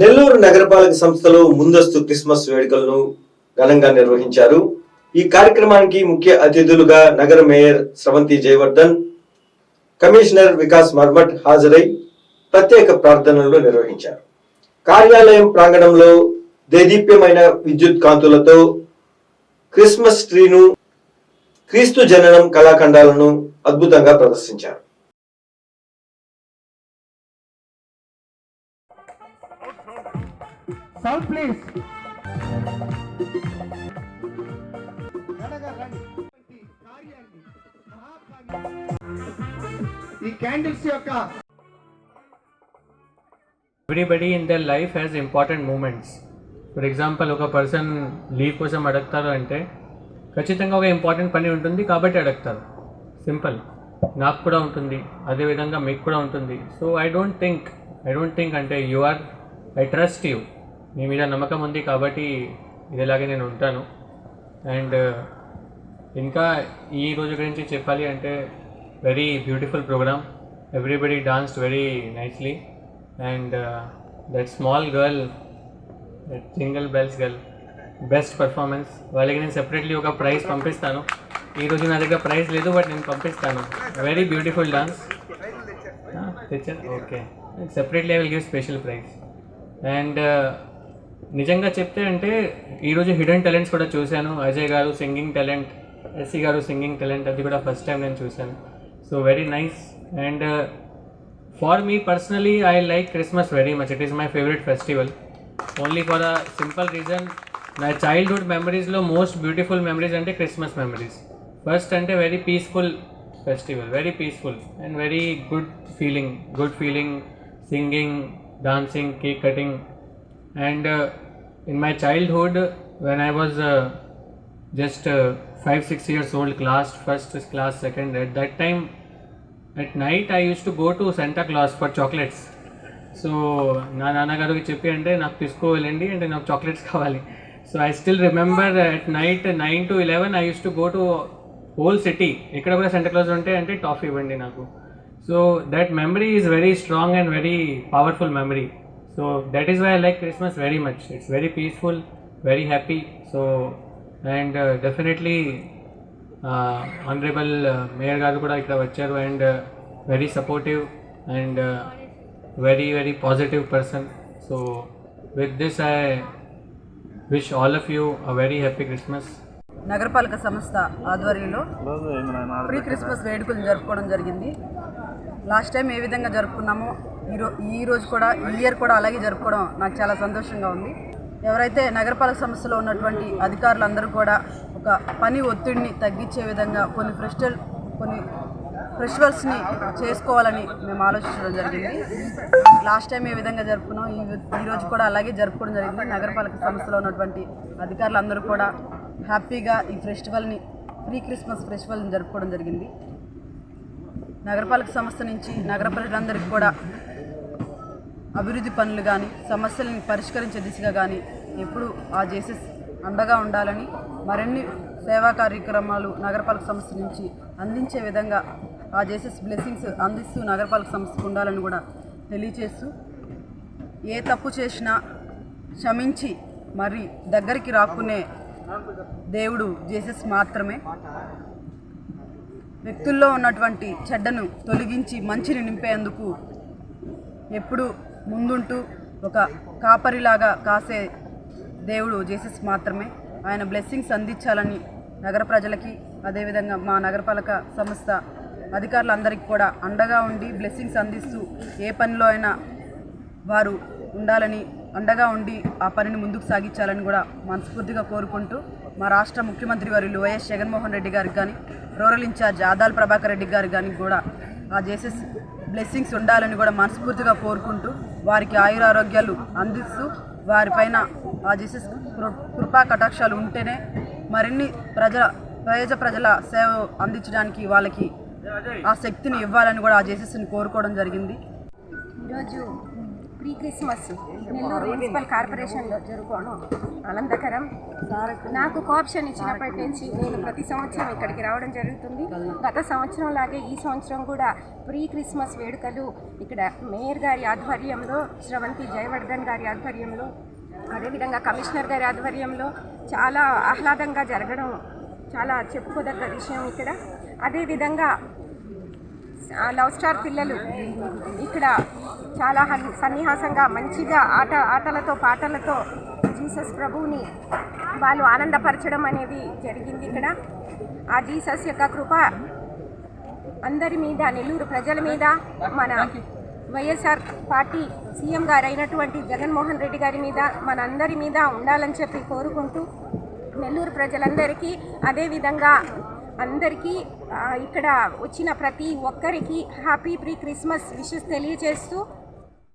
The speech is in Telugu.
నెల్లూరు నగరపాలక సంస్థలో ముందస్తు క్రిస్మస్ వేడుకలను ఘనంగా నిర్వహించారు. ఈ కార్యక్రమానికి ముఖ్య అతిథులుగా నగర మేయర్ స్రవంతి జయవర్ధన్ కమిషనర్ వికాస్ మర్మట్ హాజరై ప్రత్యేక ప్రార్థనలు నిర్వహించారు. కార్యాలయం ప్రాంగణంలో దేదీప్యమైన విద్యుత్ కాంతులతో క్రిస్మస్ ట్రీను క్రీస్తు జననం కళాఖండాలను అద్భుతంగా ప్రదర్శించారు. సౌండ్ ప్లీజ్ ఈ క్యాండిల్స్ యొక్క everybody in their life has important moments for example ఒక పర్సన్ లీవ్ కోసం అడుగుతారు అంటే ఖచ్చితంగా ఒక ఇంపార్టెంట్ పని ఉంటుంది కాబట్టి అడుగుతారు. సింపుల్ నాకు కూడా ఉంటుంది. అదేవిధంగా మీకు కూడా ఉంటుంది. So I don't think I don't think అంటే you are I trust you మీ మీద నమ్మకం ఉంది కాబట్టి ఇదేలాగే నేను ఉంటాను. అండ్ ఇంకా ఈ రోజు గురించి చెప్పాలి అంటే very beautiful programme everybody danced very nicely and that small girl that jingle bells girl best performance వాళ్ళకి నేను సెపరేట్లీ ఒక ప్రైజ్ పంపిస్తాను. ఈరోజు నా దగ్గర ప్రైజ్ లేదు బట్ నేను పంపిస్తాను. వెరీ బ్యూటిఫుల్ డాన్స్ తెచ్చారు. Okay separately I will give special prize and నిజంగా చెప్తే అంటే ఈరోజు హిడెన్ టాలెంట్స్ కూడా చూశాను. అజయ్ గారు సింగింగ్ టాలెంట్ ఎస్సీ గారు సింగింగ్ టాలెంట్ అది కూడా ఫస్ట్ టైం నేను చూశాను. So very nice and for me personally I like Christmas very much it is my favourite festival only for a simple reason నా చైల్డ్హుడ్ మెమరీస్లో మోస్ట్ బ్యూటిఫుల్ మెమరీస్ అంటే క్రిస్మస్ మెమరీస్ ఫస్ట్ అంటే very peaceful festival very peaceful and very good feeling good feeling singing dancing cake cutting and in my childhood when I was just five six years old class first class second class that at at night I night i used to go to santa claus so నా నాన్నగారికి చెప్పి అంటే నాకు తీసుకోవాలండి అంటే నాకు చాక్లెట్స్ కావాలి so I still remember at night nine to eleven I use to go to whole city ఎక్కడ కూడా సెంటర్ క్లాస్ ఉంటే అంటే టాఫీ ఇవ్వండి నాకు so that memory is very strong and very powerful memory so that is why I like Christmas very much it's very peaceful very happy so and definitely honourable mayor గారు కూడా ఇక్కడ వచ్చారు and very supportive and very very positive person so with this I wish all of you a very happy Christmas నగరపాలక సంస్థ ఆధ్వర్యంలో ప్రీ క్రిస్మస్ వేడుకలు జరుపుకోవడం జరిగింది. లాస్ట్ టైం ఏ విధంగా జరుపుకున్నామో ఈ ఈ రోజు కూడా ఈ ఇయర్ కూడా అలాగే జరుపుకోవడం నాకు చాలా సంతోషంగా ఉంది. ఎవరైతే నగరపాలక సంస్థలో ఉన్నటువంటి అధికారులందరూ కూడా ఒక పని ఒత్తిడిని తగ్గించే విధంగా కొన్ని ఫ్రెస్టల్ కొన్ని ఫెస్టివల్స్ని చేసుకోవాలని మేము ఆలోచించడం జరిగింది. లాస్ట్ టైం ఏ విధంగా జరుపుకున్నాం ఈ ఈరోజు కూడా అలాగే జరుపుకోవడం జరిగింది. నగరపాలక సంస్థలో ఉన్నటువంటి అధికారులందరూ కూడా హ్యాపీగా ఈ ఫెస్టివల్ని ప్రీ క్రిస్మస్ ఫెస్టివల్ని జరుపుకోవడం జరిగింది. నగరపాలక సంస్థ నుంచి నగర ప్రజలందరికీ కూడా అభివృద్ధి పనులు కానీ సమస్యలను పరిష్కరించే దిశగా కానీ ఎప్పుడు ఆ జేసెస్ అండగా ఉండాలని మరిన్ని సేవా కార్యక్రమాలు నగరపాలక సంస్థ నుంచి అందించే విధంగా ఆ జేసెస్ బ్లెస్సింగ్స్ అందిస్తూ నగరపాలక సంస్థకు ఉండాలని కూడా తెలియచేస్తూ ఏ తప్పు చేసినా క్షమించి మరి దగ్గరికి రాకునే దేవుడు జేసెస్ మాత్రమే. వ్యక్తుల్లో ఉన్నటువంటి చెడ్డను తొలగించి మంచిని నింపేందుకు ఎప్పుడు ముందుంటూ ఒక కాపరిలాగా కాసే దేవుడు జీసస్ మాత్రమే. ఆయన బ్లెస్సింగ్స్ అందించాలని నగర ప్రజలకి అదేవిధంగా మా నగరపాలక సంస్థ అధికారులందరికీ కూడా అండగా ఉండి బ్లెస్సింగ్స్ అందిస్తూ ఏ పనిలో అయినా వారు ఉండాలని అండగా ఉండి ఆ పనిని ముందుకు సాగించాలని కూడా మనస్ఫూర్తిగా కోరుకుంటూ మా రాష్ట్ర ముఖ్యమంత్రి వర్యులు వైఎస్ జగన్మోహన్ రెడ్డి గారికి కానీ rural in charge Adala Prabhakar Reddy గారికి కానీ కూడా ఆ జేసెస్ బ్లెస్సింగ్స్ ఉండాలని కూడా మనస్ఫూర్తిగా కోరుకుంటూ వారికి ఆయురారోగ్యాలు అందిస్తూ వారిపైన ఆ జీసస్ కృ- కృపా కటాక్షాలు ఉంటేనే మరిన్ని ప్రజల ప్రయోజ ప్రజల సేవ అందించడానికి వాళ్ళకి ఆ శక్తిని ఇవ్వాలని కూడా ఆ జేసెస్ని కోరుకోవడం జరిగింది. ఈరోజు ప్రీ క్రిస్మస్ నెల్లూరు మున్సిపల్ కార్పొరేషన్లో జరుపుకోను ఆనందకరం. నాకు కోఆప్షన్ ఇచ్చినప్పటి నుంచి నేను ప్రతి సంవత్సరం ఇక్కడికి రావడం జరుగుతుంది. గత సంవత్సరం లాగే ఈ సంవత్సరం కూడా ప్రీ క్రిస్మస్ వేడుకలు ఇక్కడ మేయర్ గారి ఆధ్వర్యంలో శ్రవంతి జయవర్ధన్ గారి ఆధ్వర్యంలో అదేవిధంగా కమిషనర్ గారి ఆధ్వర్యంలో చాలా ఆహ్లాదంగా జరగడం చాలా చెప్పుకోదగ్గ విషయం ఇక్కడ. అదేవిధంగా లవ్ స్టార్ పిల్లలు ఇక్కడ చాలా సన్నిహాసంగా మంచిగా ఆట ఆటలతో పాటలతో జీసస్ ప్రభువుని వాళ్ళు ఆనందపరచడం అనేది జరిగింది ఇక్కడ. ఆ జీసస్ యొక్క కృప అందరి మీద నెల్లూరు ప్రజల మీద మన వైఎస్ఆర్ పార్టీ సీఎం గారు అయినటువంటి జగన్మోహన్ రెడ్డి గారి మీద మనందరి మీద ఉండాలని చెప్పి కోరుకుంటూ నెల్లూరు ప్రజలందరికీ అదేవిధంగా అందరికీ ఇక్కడ వచ్చిన ప్రతి ఒక్కరికి హ్యాపీ ప్రీ క్రిస్మస్ విషెస్ తెలియజేస్తూ